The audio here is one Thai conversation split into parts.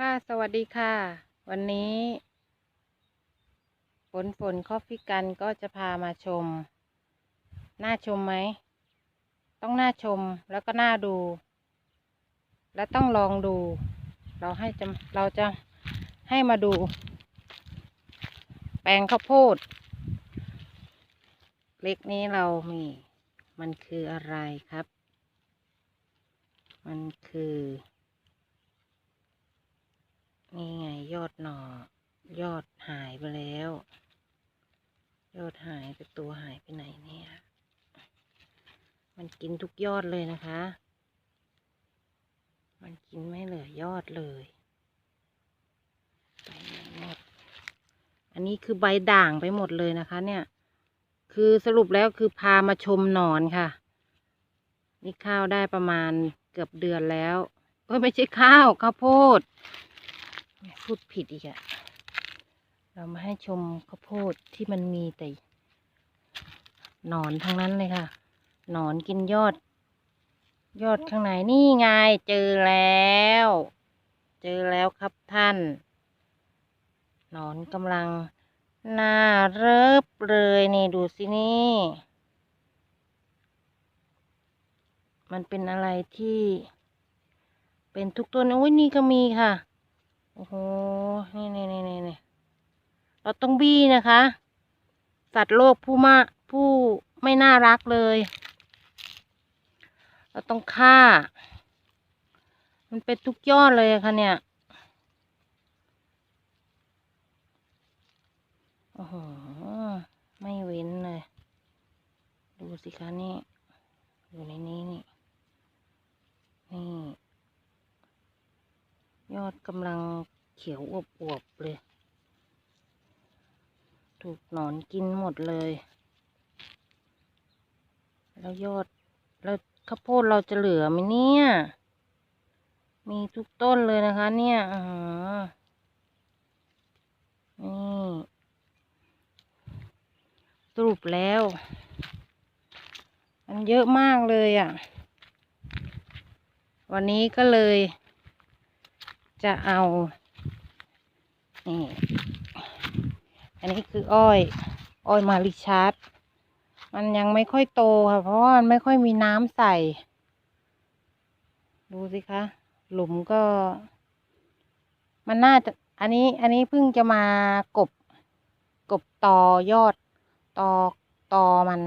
ค่ะ สวัสดีค่ะ วันนี้ฝนฝนคอฟฟี่กันก็จะพามาชม น่าชมไหม ต้องน่าชมแล้วก็น่าดู และต้องลองดู เราให้จะเราจะให้มาดู แปลงข้าวโพด เล็กนี้เรามี มันคืออะไรครับ มันคือ นี่ไงยอดหน่อ ยอดหายไปแล้ว ยอดหายแต่ตัวหายไปไหนเนี่ย มันกินทุกยอดเลยนะคะ มันกินไม่เหลือยอดเลยไปไหนหมด อันนี้คือใบด่างไปหมดเลยนะคะ เนี่ย คือสรุปแล้วคือพามาชมหนอนค่ะ นี่ข้าวได้ประมาณเกือบเดือนแล้วเอ้ยไม่ใช่ข้าวข้าวโพดพูดผิดอีกอะ เรามาให้ชมข้าวโพดที่มันมีแต่หนอนทั้งนั้นเลยค่ะ หนอนกินยอด ยอดข้างในนี่ไงเจอแล้ว เจอแล้วครับท่าน หนอนกำลังน่าเริบเลยนี่ดูสินี่ มันเป็นอะไรที่ เป็นทุกตัวโอ้ยนี่ก็มีค่ะ โอ้โห นี่นี่นี่นี่ เราต้องบี้นะคะ สัตว์โลกผู้มาผู้ไม่น่ารักเลย เราต้องฆ่า มันเป็นทุกยอดเลยค่ะเนี่ยโอ้โหไม่เว้นเลย ดูสิคะนี่อยู่ในนี้นี่นี่ ยอดกำลังเขียวอวบๆเลย ถูกหนอนกินหมดเลย แล้วยอด แล้วข้าวโพดเราจะเหลือไหมเนี่ย มีทุกต้นเลยนะคะ เนี่ยอ๋อนี่สรุปแล้ว มันเยอะมากเลยอะ วันนี้ก็เลย จะเอา นี่ อันนี้คืออ้อย อ้อยมาริชาร์ดมันยังไม่ค่อยโตค่ะ เพราะว่ามันไม่ค่อยมีน้ำใส่ ดูสิคะ หลุมก็ มันน่าจะ อันนี้ อันนี้เพิ่งจะมากบ กบตอยอด ตอ ตอมัน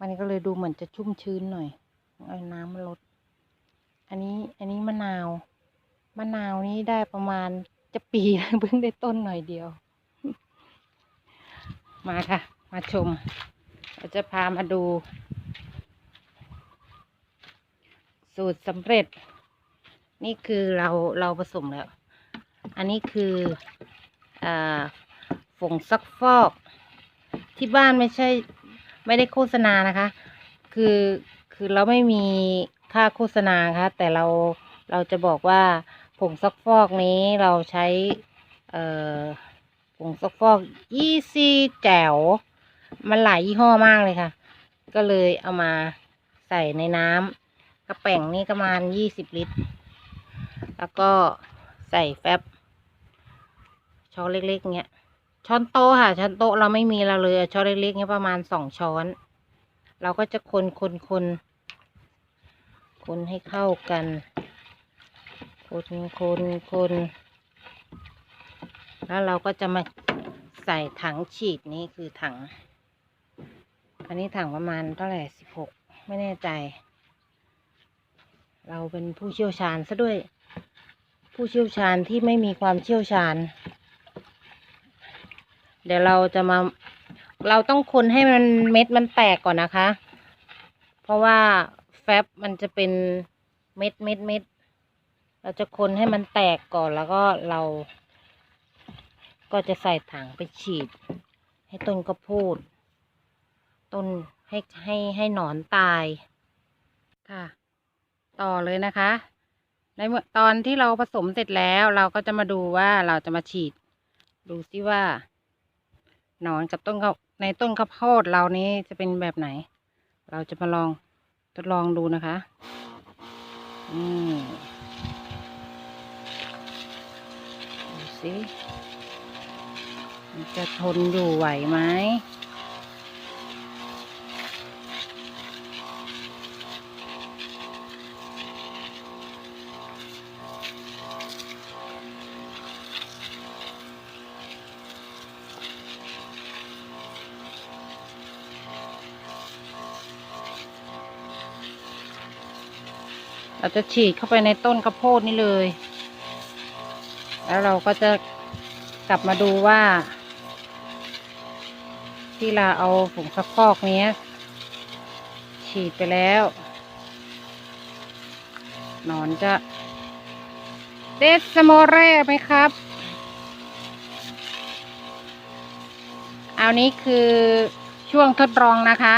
มันก็เลยดูเหมือนจะชุ่มชื้นหน่อย เอาน้ำมันลด อันนี้ อันนี้มะนาว มะนาวนี้ได้ประมาณจะปีเพิ่งได้ต้นหน่อยเดียว มาค่ะ มาชม เราจะพามาดู สูตรสำเร็จ นี่คือเราเราผสมแล้ว อันนี้คืออ่าฝงซักฟอก ที่บ้านไม่ใช่ไม่ได้โฆษณานะคะ คือคือเราไม่มีค่าโฆษณาค่ะแต่เราเราจะบอกว่าผงซักฟอกนี้เราใช้ เอ่อ ผงซักฟอกยี่ซีแจ๋วมันหลายยี่ห้อมากเลยค่ะ ก็เลยเอามาใส่ในน้ำกระแป่งนี่ประมาณยี่สิบลิตร แล้วก็ใส่แฟบช้อนเล็กๆเงี้ยช้อนโต๊ะค่ะ ช้อนโต๊ะเราไม่มีเราเลยช้อนเล็กๆเงี้ยประมาณสองช้อน เราก็จะคนคนคนคนให้เข้ากัน คนคนคน แล้วเราก็จะมาใส่ถังฉีดนี่คือถัง อันนี้ถังประมาณเท่าไหร่สิบหกไม่แน่ใจ เราเป็นผู้เชี่ยวชาญซะด้วย ผู้เชี่ยวชาญที่ไม่มีความเชี่ยวชาญ เดี๋ยวเราจะมา เราต้องคนให้มันเม็ดมันแตกก่อนนะคะ เพราะว่าแฟบมันจะเป็นเม็ดเม็ดเม็ดเราจะคนให้มันแตกก่อนแล้วก็เรา ก็จะใส่ถังไปฉีด ให้ต้นกระโพดต้นให้ให้ให้หนอนตาย ค่ะ ต่อเลยนะคะ ในเมื่อตอนที่เราผสมเสร็จแล้วเราก็จะมาดูว่าเราจะมาฉีด ดูซิว่า หนอนกับต้นข้าในต้นข้าวโพดเรานี้จะเป็นแบบไหน เราจะมาลองทดลองดูนะคะ อืมสิ จะทนอยู่ไหวไหมเราจะฉีดเข้าไปในต้นข้าวโพดนี่เลย แล้วเราก็จะกลับมาดูว่า ที่เราเอาผงซักฟอกเนี้ย ฉีดไปแล้วหนอนจะเดสโมเร่ไหมครับ เอานี้คือช่วงทดลองนะคะ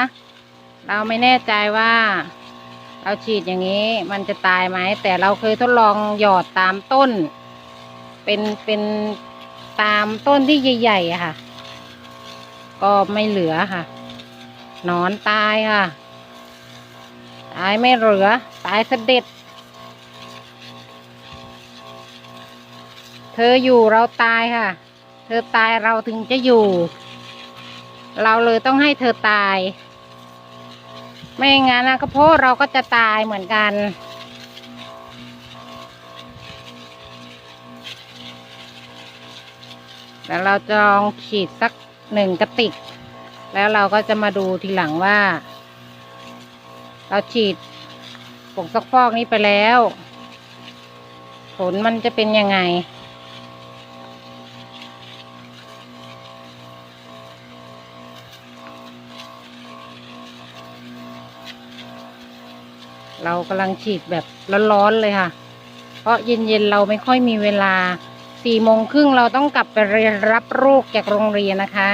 เราไม่แน่ใจว่า เราฉีดอย่างนี้มันจะตายไหม แต่เราเคยทดลองหยอดตามต้น เป็นเป็นตามต้นที่ใหญ่ๆค่ะ ก็ไม่เหลือค่ะ นอนตายค่ะ ตายไม่เหลือ ตายเสด็จ เธออยู่เราตายค่ะ เธอตายเราถึงจะอยู่ เราเลยต้องให้เธอตาย ไม่งั้นนะก็เพราะเราก็จะตายเหมือนกันแล้วเราจะลองฉีดสัก หนึ่งกระติก แล้วเราก็จะมาดูทีหลังว่า เราฉีดผงซักฟอกนี้ไปแล้ว ผลมันจะเป็นยังไง เรากำลังฉีดแบบร้อนๆเลยค่ะ เพราะเย็นๆเราไม่ค่อยมีเวลา สี่โมงครึ่งเราต้องกลับไปเรียนรับลูกจากโรงเรียนนะคะ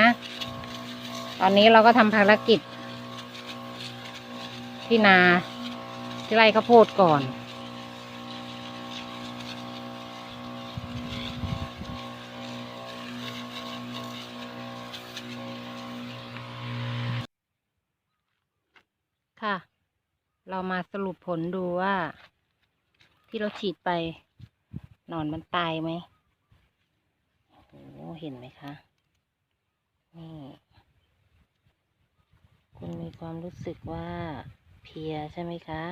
ตอนนี้เราก็ทำภารกิจ ที่นาที่ไร่ข้าวโพดก่อนค่ะ เรามาสรุปผลดูว่า ที่เราฉีดไป หนอนมันตายไหม เห็นไหมคะนี่คุณมีความรู้สึกว่าเพลียใช่ไหมคะ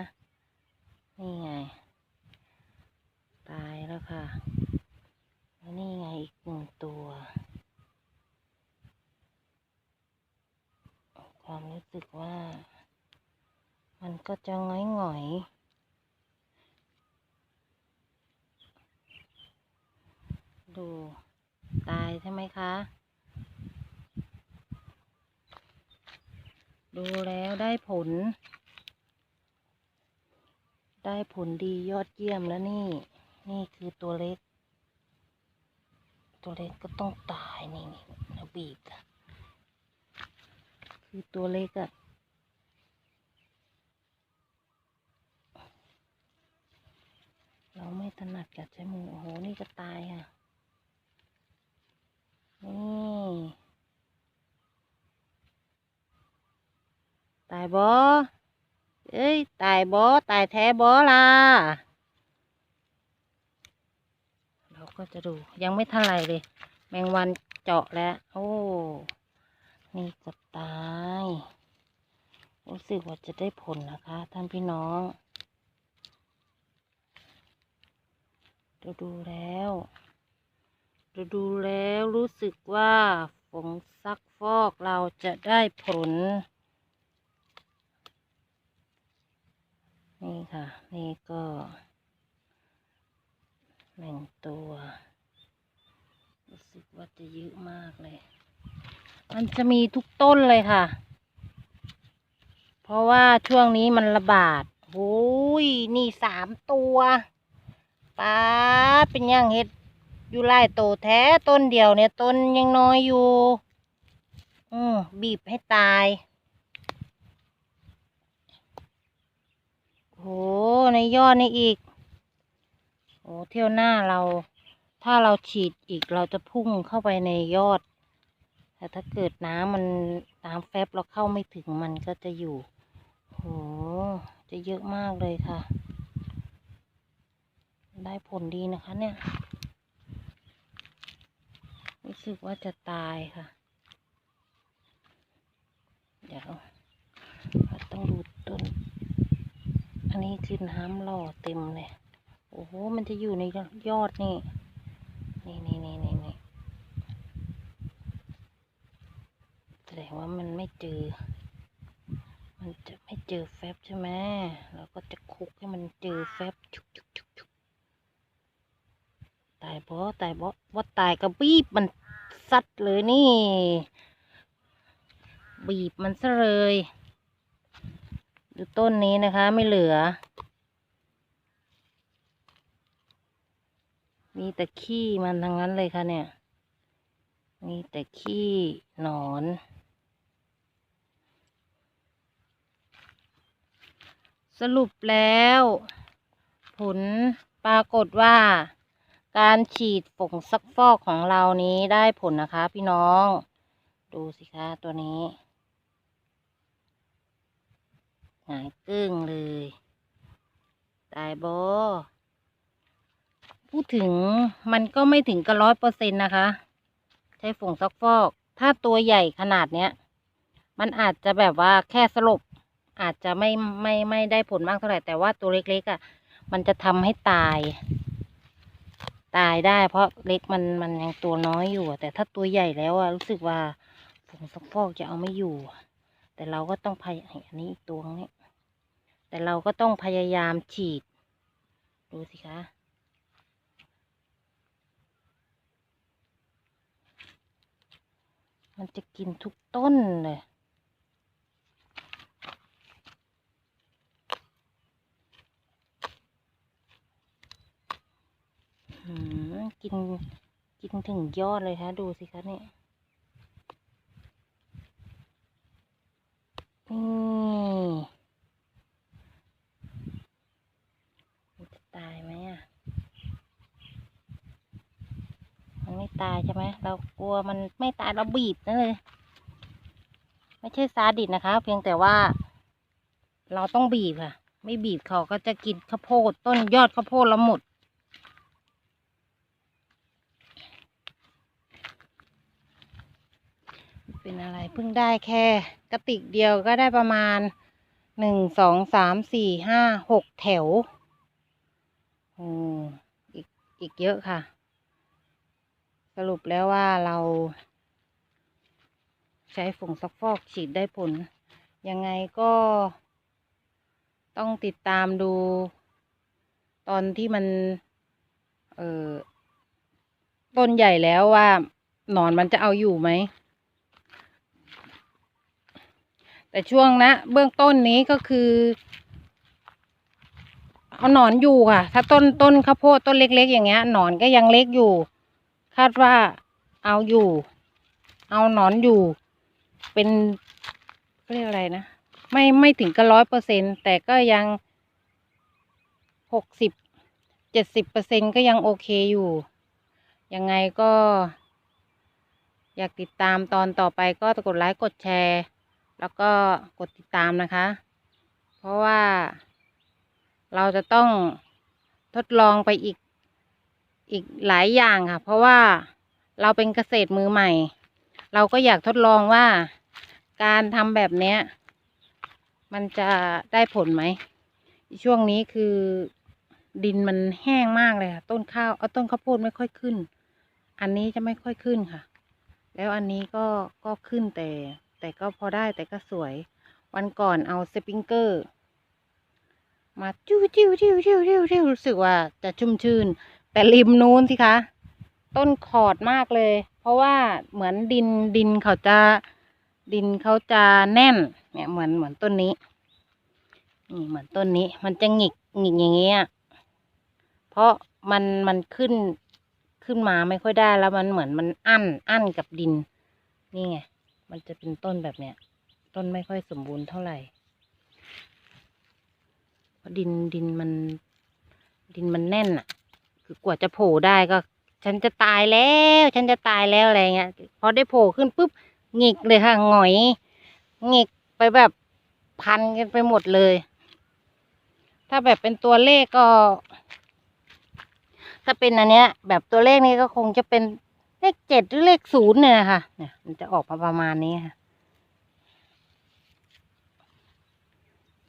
นี่ไง ตายแล้วค่ะแล้วนี่ไงอีกหนึ่งตัว ความรู้สึกว่า มันก็จะหงอยหงอยๆดู ตายใช่ไหมคะ ดูแล้วได้ผล ได้ผลดียอดเยี่ยมแล้วนี่ นี่คือตัวเล็ก ตัวเล็กก็ต้องตายนี่นี่เราบีบอะคือตัวเล็กอะเราไม่ถนัดกับใช้มือ โอ้โห นี่ก็ตายค่ะ นี่ตายบอเอ้ย ตายบอตายแท้บอล่ะ เราก็จะดูยังไม่ทันไรเลย แมงวันเจาะแล้ว โอ้ นี่ก็ตายรู้สึกว่าจะได้ผลนะคะ ท่านพี่น้องดูดูแล้ว ดูดูแล้วรู้สึกว่าผงซักฟอกเราจะได้ผล นี่ค่ะ นี่ก็หนึ่งตัว รู้สึกว่าจะเยอะมากเลย มันจะมีทุกต้นเลยค่ะ เพราะว่าช่วงนี้มันระบาดโอ้ย นี่สามตัวป้าเป็นย่างเห็ด อยู่ไล่โตแท้ต้นเดียวเนี่ยต้นยังน้อยอยู่ อืมบีบให้ตายโหในยอดนี่อีกโอ้เที่ยวหน้าเรา ถ้าเราฉีดอีกเราจะพุ่งเข้าไปในยอด แต่ถ้าเกิดน้ำมันน้ำแฟบเราเข้าไม่ถึงมันก็จะอยู่โหจะเยอะมากเลยค่ะ ได้ผลดีนะคะเนี่ย รู้สึกว่าจะตายค่ะ เดี๋ยวต้องดูต้น อันนี้คือน้ำหล่อเต็มเลย โอ้โห มันจะอยู่ในยอดนี่ นี่นี่นี่นี่นี่แสดงว่ามันไม่เจอ มันจะไม่เจอแฟบใช่ไหมเราก็จะคุกให้มันเจอแฟบชุกชุกชุกชุกตาย บอตายบอว่าตายก็บีบมันซัดเลยนี่ บีบมันซะเลยดูต้นนี้นะคะ ไม่เหลือ มีแต่ขี้มันทั้งนั้นเลยค่ะเนี่ย มีแต่ขี้หนอนสรุปแล้ว ผลปรากฏว่า การฉีดฝงซักฟอกของเรานี้ได้ผลนะคะ พี่น้อง ดูสิคะตัวนี้หงายกึ้งเลย ตายโบพูดถึงมันก็ไม่ถึงกับร้อยเปอร์เซ็นต์นะคะ ใช้ฝงซักฟอก ถ้าตัวใหญ่ขนาดเนี้ย มันอาจจะแบบว่าแค่สลบ อาจจะไม่ไม่ไม่ได้ผลมากเท่าไหร่ แต่ว่าตัวเล็กๆอะ่ะ มันจะทำให้ตาย ตายได้ เพราะเล็กมันมันยังตัวน้อยอยู่ แต่ถ้าตัวใหญ่แล้วอะรู้สึกว่าฝงซักฟอกจะเอาไม่อยู่ แต่เราก็ต้องพยอันนี้อีกตัวนี้แต่เราก็ต้องพยายามฉีด ดูสิคะมันจะกินทุกต้นเลย กินกินถึงยอดเลยคะดูสิคะเนี่ยนี่มันจะตายไหมอะ มันไม่ตายใช่ไหม เรากลัวมันไม่ตายเราบีบนั่นเลย ไม่ใช่ซาดิสนะคะ เพียงแต่ว่า เราต้องบีบค่ะ ไม่บีบเขาก็จะกินข้าวโพดต้นยอดข้าวโพดแล้วหมด เป็นอะไรเพิ่งได้แค่ กระติกเดียวก็ได้ประมาณหนึ่งสองสามสี่ห้าหกแถวโอ้อีกอีกเยอะค่ะ สรุปแล้วว่าเรา ใช้ฝงซักฟอกฉีดได้ผล ยังไงก็ ต้องติดตามดู ตอนที่มัน เออต้นใหญ่แล้วว่าหนอนมันจะเอาอยู่ไหม แต่ช่วงนะเบื้องต้นนี้ก็คือ เอาหนอนอยู่ค่ะ ถ้าต้นต้นข้าวโพดต้นเล็ก ๆ อย่างเงี้ยหนอนก็ยังเล็กอยู่ คาดว่าเอาอยู่ เอาหนอนอยู่ เป็นเรียกอะไรนะไม่ไม่ถึงกับร้อยเปอร์เซ็นแต่ก็ยังหกสิบเจ็ดสิบเปอร์เซ็นก็ยังโอเคอยู่ ยังไงก็ อยากติดตามตอนต่อไปก็กดไลค์กดแชร์ แล้วก็กดติดตามนะคะ เพราะว่า เราจะต้องทดลองไปอีกอีกหลายอย่างค่ะ เพราะว่าเราเป็นเกษตรมือใหม่ เราก็อยากทดลองว่าการทำแบบเนี้ย มันจะได้ผลไหม ช่วงนี้คือดินมันแห้งมากเลยค่ะ ต้นข้าวเอาต้นข้าวโพดไม่ค่อยขึ้น อันนี้จะไม่ค่อยขึ้นค่ะ แล้วอันนี้ก็ก็ขึ้นแต่ แต่ก็พอได้แต่ก็สวย วันก่อนเอาสปริงเกอร์ มาจิ้วจิ้วจิ้วจิ้วจิ้วจิ้วรู้สึกว่าจะชุ่มชื่น แต่ริมนู้นสิคะ ต้นขอดมากเลย เพราะว่าเหมือนดินดินเขาจะดินเขาจะแน่น เนี่ยเหมือนเหมือนต้นนี้นี่เหมือนต้นนี้ มันจะหงิกหงิกอย่างเงี้ยเพราะมันมันขึ้นขึ้นมาไม่ค่อยได้แล้วมันเหมือนมันอั้นอั้นกับดิน นี่ไง มันจะเป็นต้นแบบเนี้ย ต้นไม่ค่อยสมบูรณ์เท่าไหร่เพราะดินดินมัน ดินมันแน่นอะคือกว่าจะโผล่ได้ก็ ฉันจะตายแล้ว ฉันจะตายแล้วอะไรเงี้ยพอได้โผล่ขึ้นปุ๊บหงิกเลยค่ะหงอยหงิกไปแบบพันกันไปหมดเลย ถ้าแบบเป็นตัวเลขก็ ถ้าเป็นอันเนี้ย แบบตัวเลขนี้ก็คงจะเป็น เลขเจ็ดหรือเลขศูนย์เนี่ยนะคะเนี่ยมันจะออกมาประมาณนี้ค่ะ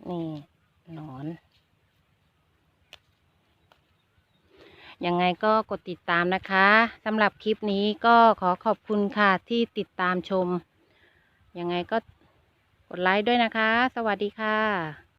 นี่หนอน ยังไงก็กดติดตามนะคะสำหรับคลิปนี้ก็ขอขอบคุณค่ะที่ติดตามชม ยังไงก็กดไลค์ด้วยนะคะ สวัสดีค่ะ